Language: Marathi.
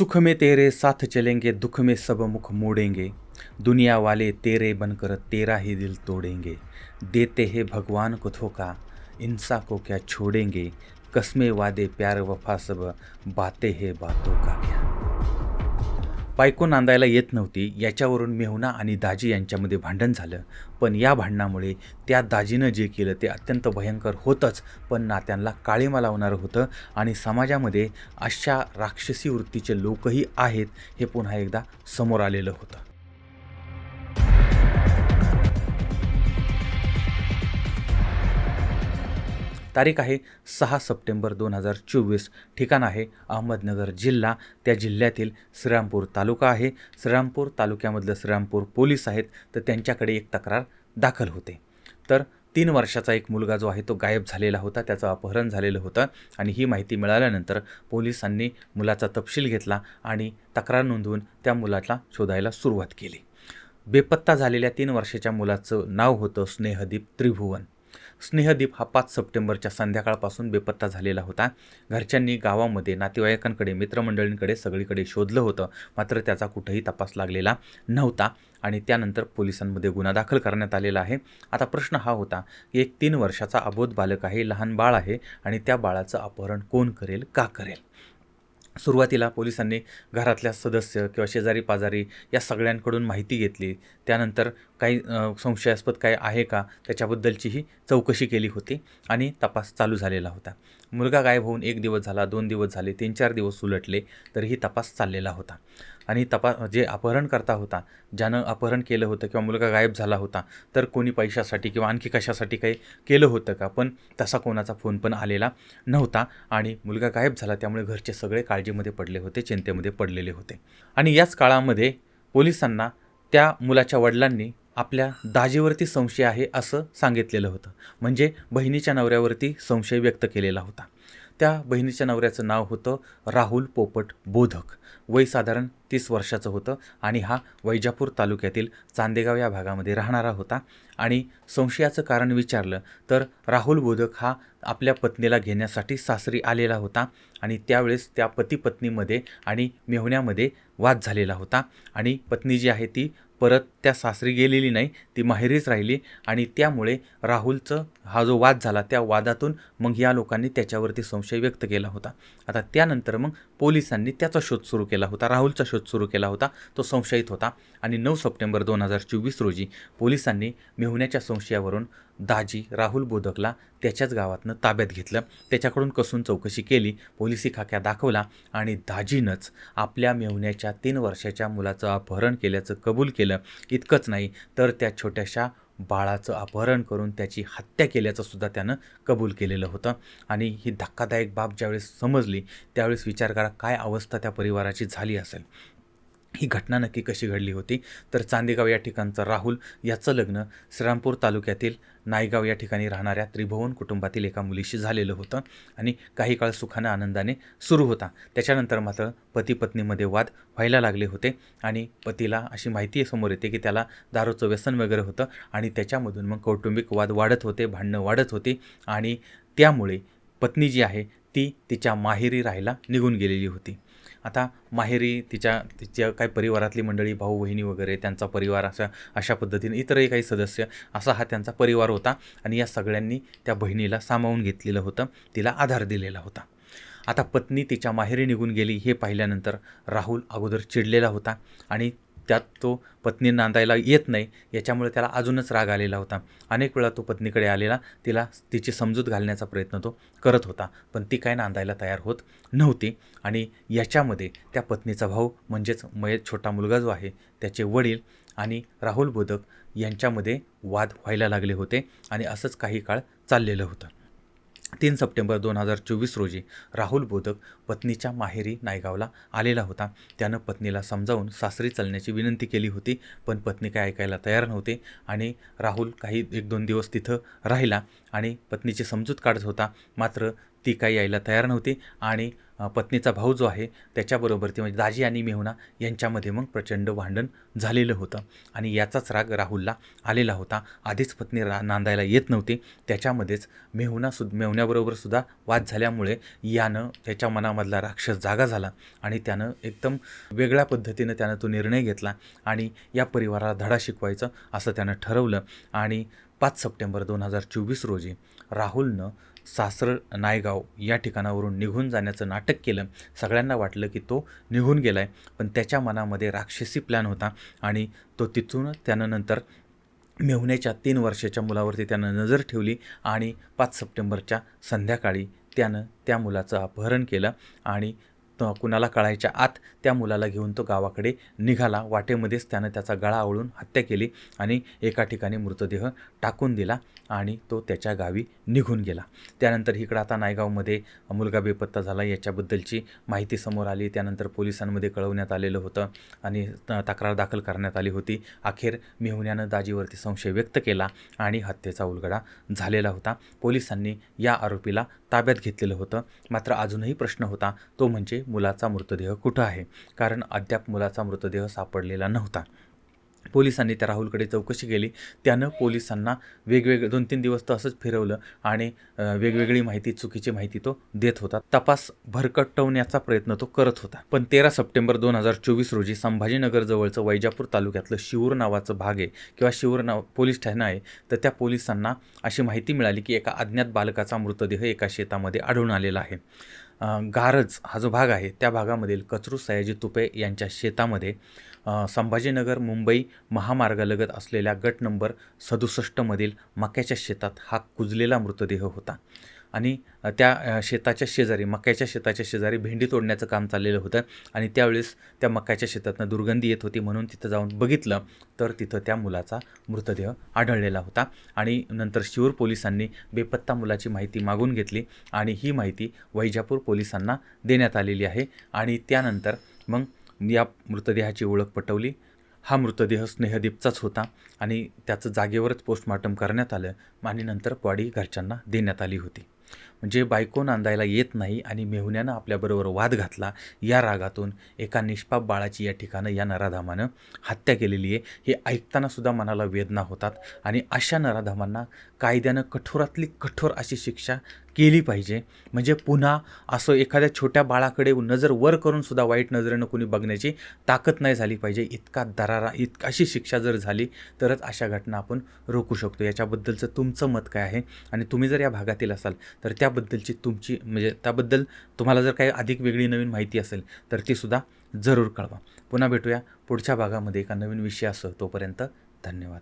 सुख में तेरे साथ चलेंगे, दुख में सब मुख मोड़ेंगे। दुनिया वाले तेरे बनकर तेरा ही दिल तोड़ेंगे। देते हैं भगवान को धोखा इंसा को क्या छोड़ेंगे? कस्मे, वादे, प्यार, वफा सब बातें हैं बातों का। बायको नांदायला येत नव्हती. याच्यावरून मेहुना आणि दाजी यांच्यामध्ये भांडण झालं. पण या भांडणामुळे त्या दाजीनं जे केलं ते अत्यंत भयंकर होतंच. पण नात्यांना काळीमा लावणारं होतं आणि समाजामध्ये अशा राक्षसी वृत्तीचे लोकही आहेत हे पुन्हा एकदा समोर आलेलं होतं. तारीख आहे सहा सप्टेंबर दोन हजार चोवीस. ठिकाण आहे अहमदनगर जिल्हा. त्या जिल्ह्यातील श्रीरामपूर तालुका आहे. श्रीरामपूर तालुक्यामधलं श्रीरामपूर पोलीस आहेत तर त्यांच्याकडे एक तक्रार दाखल होते. तर तीन वर्षाचा एक मुलगा जो आहे तो गायब झालेला होता त्याचं अपहरण झालेलं होतं आणि ही माहिती मिळाल्यानंतर पोलिसांनी मुलाचा तपशील घेतला आणि तक्रार नोंदवून त्या मुलाला शोधायला सुरुवात केली. बेपत्ता झालेल्या तीन वर्षाच्या मुलाचं नाव होतं स्नेहदीप त्रिभुवन. स्नेहदीप हा पाच सप्टेंबरच्या संध्याकाळपासून बेपत्ता झालेला होता. घरच्यांनी गावामध्ये नातेवाईकांकडे मित्रमंडळींकडे सगळीकडे शोधलं होतं. मात्र त्याचा कुठंही तपास लागलेला नव्हता आणि त्यानंतर पोलिसांमध्ये गुन्हा दाखल करण्यात आलेला आहे. आता प्रश्न हा होता की एक तीन वर्षाचा अबोध बालक आहे लहान बाळ आहे आणि त्या बाळाचं अपहरण कोण करेल का करेल? सुरुवातीला पोलिसांनी घरातल्या सदस्य किंवा शेजारी पाजारी या सगळ्यांकडून माहिती घेतली. त्यानंतर काही संशयास्पद काय आहे का त्याच्याबद्दलचीही चौकशी केली होती आणि तपास चालू झालेला होता. मुलगा गायब होऊन एक दिवस झाला दोन दिवस झाले तीन चार दिवस उलटले तरीही तपास चाललेला होता. आणि तपा जे अपहरण करता होता ज्यानं अपहरण केलं होतं किंवा मुलगा गायब झाला होता तर कोणी पैशासाठी किंवा आणखी कशासाठी काही केलं होतं का? पण तसा कोणाचा फोन पण आलेला नव्हता आणि मुलगा गायब झाला त्यामुळे घरचे सगळे काळजीमध्ये पडले होते चिंतेमध्ये पडलेले होते. आणि याच काळामध्ये पोलिसांना त्या मुलाच्या वडिलांनी आपल्या दाजीवरती संशय आहे असं सांगितलेलं होतं. म्हणजे बहिणीच्या नवऱ्यावरती संशय व्यक्त केलेला होता. त्या बहिणीच्या नवऱ्याचं नाव होतं राहुल पोपट बोधक. वय साधारण तीस वर्षाचं होतं आणि हा वैजापूर तालुक्यातील चांदेगाव या भागामध्ये राहणारा होता. आणि संशयाचं कारण विचारलं तर राहुल बोधक हा आपल्या पत्नीला घेण्यासाठी सासरी आलेला होता आणि त्यावेळेस त्या पती पत्नीमध्ये आणि मेहुण्यामध्ये वाद झालेला होता. आणि पत्नी जी आहे ती परत त्या सासरी गेलेली नाही ती माहेरीच राहिली आणि त्यामुळे राहुलचं हा जो वाद झाला त्या वादातून मग या लोकांनी त्याच्यावरती संशय व्यक्त केला होता. आता त्यानंतर मग पोलिसांनी त्याचा शोध सुरू केला होता राहुलचा शोध सुरू केला होता तो संशयित होता. आणि नऊ सप्टेंबर दोन हजार चोवीस रोजी पोलिसांनी मेहुण्याच्या संशयावरून दाजी राहुल बोधकला त्याच्याच गावातनं ताब्यात घेतलं. त्याच्याकडून कसून चौकशी केली पोलिसी खाक्या दाखवला आणि दाजीनंच आपल्या मेहुण्याच्या तीन वर्षाच्या मुलाचं अपहरण केल्याचं कबूल केलं. इतकंच नाही तर त्या छोट्याशा बाळाचं अपहरण करून त्याची हत्या केल्याचं सुद्धा त्यानं कबूल केलेलं होतं. आणि ही धक्कादायक बाब ज्यावेळेस समजली त्यावेळेस विचार करा काय अवस्था त्या परिवाराची झाली असेल? ही घटना नक्की कशी घडली होती? तर चांदेगाव या ठिकाणचं राहुल याचं लग्न श्रीरामपूर तालुक्यातील नायगाव या ठिकाणी राहणाऱ्या त्रिभुवन कुटुंबातील एका मुलीशी झालेलं होतं आणि काही काळ सुखानं आनंदाने सुरू होता. त्याच्यानंतर मात्र पती पत्नीमध्ये वाद व्हायला लागले होते आणि पतीला अशी माहिती समोर येते की त्याला दारूचं व्यसन वगैरे होतं आणि त्याच्यामधून मग कौटुंबिक वाद वाढत होते भांडणं वाढत होती आणि त्यामुळे पत्नी जी आहे ती तिच्या माहेरी राहायला निघून गेलेली होती. आता माहेरी तिच्या तिच्या काही परिवारातली मंडळी भाऊ बहिणी वगैरे त्यांचा परिवार अशा अशा पद्धतीने इतरही काही सदस्य असा हा त्यांचा परिवार होता. आणि या सगळ्यांनी त्या बहिणीला सामावून घेतलेलं होतं. तिला आधार दिलेला होता. आता पत्नी तिच्या माहेरी निघून गेली हे पाहिल्यानंतर राहुल अगोदर चिडलेला होता. आणि त्यात तो पत्नी नांदायला येत नाही. याच्यामुळे त्याला अजूनच राग आलेला होता. अनेक वेळा तो पत्नीकडे आलेला. तिला तिची समजूत घालण्याचा प्रयत्न तो करत होता. पण ती काय नांदायला तयार होत नव्हती. आणि याच्यामध्ये त्या पत्नीचा भाऊ म्हणजेच मयत छोटा मुलगा जो आहे त्याचे वडील आणि राहुल बोधक यांच्यामध्ये वाद व्हायला लागले होते. आणि असंच काही काळ चाललेलं होतं. तीन सप्टेंबर दोन हजार चोवीस रोजी राहुल बोधक पत्नीच्या माहेरी नायगावला आलेला होता. त्यानं पत्नीला समजावून सासरी चालण्याची विनंती केली होती पण पत्नी काय ऐकायला तयार नव्हते आणि राहुल काही एक दोन दिवस तिथं राहिला आणि पत्नीची समजूत काढत होता. मात्र ती काही यायला तयार नव्हती आणि पत्नीचा भाऊ जो आहे त्याच्याबरोबर ती म्हणजे दाजी आणि मेहुणा यांच्यामध्ये मग प्रचंड भांडण झालेलं होतं. आणि याचाच राग राहुलला आलेला होता. आधीच पत्नी रा नांदायला येत नव्हती. त्याच्यामध्येच मेहुणा सुद्धा मेहुण्याबरोबर सुद्धा वाद झाल्यामुळे यानं त्याच्या मनामधला राक्षस जागा झाला. आणि त्यानं एकदम वेगळ्या पद्धतीनं त्यानं तो निर्णय घेतला आणि या परिवाराला धडा शिकवायचं असं त्यानं ठरवलं. आणि पाच सप्टेंबर दोन हजार चोवीस रोजी राहुलनं सासर नायगाव या ठिकाणावरून निघून जाण्याचं नाटक केलं. सगळ्यांना वाटलं की तो निघून गेला आहे पण त्याच्या मनामध्ये राक्षसी प्लॅन होता आणि तो तिथून त्यानं नंतर मेहुण्याच्या तीन वर्षाच्या मुलावरती त्यानं नजर ठेवली आणि पाच सप्टेंबरच्या संध्याकाळी त्यानं त्या मुलाचं अपहरण केलं आणि त- कुणाला कळायच्या आत त्या मुलाला घेऊन तो गावाकडे निघाला. वाटेमध्येच त्यानं त्याचा गळा आवळून हत्या केली आणि एका ठिकाणी मृतदेह टाकून दिला. आणि तो त्याच्या गावी निघून गेला. त्यानंतर इकडं आता नायगावमध्ये मुलगा बेपत्ता झाला. याच्याबद्दलची माहिती समोर आली. त्यानंतर पोलिसांमध्ये कळवण्यात आलेलं होतं आणि त- तक्रार दाखल करण्यात आली होती. अखेर मेहुण्यानं दाजीवरती संशय व्यक्त केला आणि हत्येचा उलगडा झालेला होता. पोलिसांनी या आरोपीला ताब्यात घेतलेलं होतं. मात्र अजूनही प्रश्न होता तो म्हणजे मुलाचा मृतदेह कुठं आहे? कारण अद्याप मुलाचा मृतदेह सापडलेला नव्हता. पोलिसांनी त्या राहुलकडे चौकशी केली. त्यानं पोलिसांना वेगवेगळे दोन तीन दिवस तर असंच फिरवलं आणि वेगवेगळी माहिती चुकीची माहिती तो देत होता. तपास भरकटवण्याचा प्रयत्न तो करत होता. पण तेरा सप्टेंबर दोन हजार चोवीस रोजी संभाजीनगर जवळचं वैजापूर तालुक्यातलं शिवूर नावाचं भाग आहे किंवा शिवूर नाव पोलीस ठाणं आहे तर त्या पोलिसांना अशी माहिती मिळाली की एका अज्ञात बालकाचा मृतदेह एका शेतामध्ये आढळून आलेला आहे. गारज हा जो भाग आहे त्या भागामधील कचरू सयाजी तुपे यांच्या शेतामध्ये संभाजीनगर मुंबई महामार्गालगत असलेल्या गट नंबर सदुसष्टमधील मक्याच्या शेतात हा कुजलेला मृतदेह होता. आणि त्या शेताच्या शेजारी मक्याच्या शेताच्या शेजारी भेंडी तोडण्याचं काम चाललेलं होतं. आणि त्यावेळेस त्या मक्याच्या शेतातनं दुर्गंधी येत होती म्हणून तिथं जाऊन बघितलं तर तिथं त्या मुलाचा मृतदेह आढळलेला होता. आणि नंतर शिवूर पोलिसांनी बेपत्ता मुलाची माहिती मागून घेतली आणि ही माहिती वैजापूर पोलिसांना देण्यात आलेली आहे. आणि त्यानंतर मग या मृतदेहाची ओळख पटवली. हा मृतदेह स्नेहदीपचाच होता आणि त्याचं जागेवरच पोस्टमॉर्टम करण्यात आलं आणि नंतर बॉडी घरच्यांना देण्यात आली होती. म्हणजे बायको नांदायला येत नाही आणि मेहुण्यानं आपल्याबरोबर वाद घातला या रागातून एका निष्पाप बाळाची या ठिकाणं या नराधामानं हत्या केलेली आहे हे ऐकतानासुद्धा मनाला वेदना होतात आणि अशा नराधामांना कायद्यानं कठोरातली कठोर अशी शिक्षा केली पाहिजे. म्हणजे पुन्हा असं एखाद्या छोट्या बाळाकडे नजर वर करून सुद्धा वाईट नजरेनं कोणी बघण्याची ताकद नाही झाली पाहिजे. इतका दरारा इतका अशी शिक्षा जर झाली तरच अशा घटना आपण रोखू शकतो. याच्याबद्दलचं तुमचं मत काय आहे? आणि तुम्ही जर या भागातील असाल तर त्याबद्दलची तुमची म्हणजे त्याबद्दल तुम्हाला जर काही अधिक वेगळी नवीन माहिती असेल तर ती सुद्धा जरूर कळवा. पुन्हा भेटूया पुढच्या भागामध्ये एका नवीन विषयासह. तोपर्यंत धन्यवाद.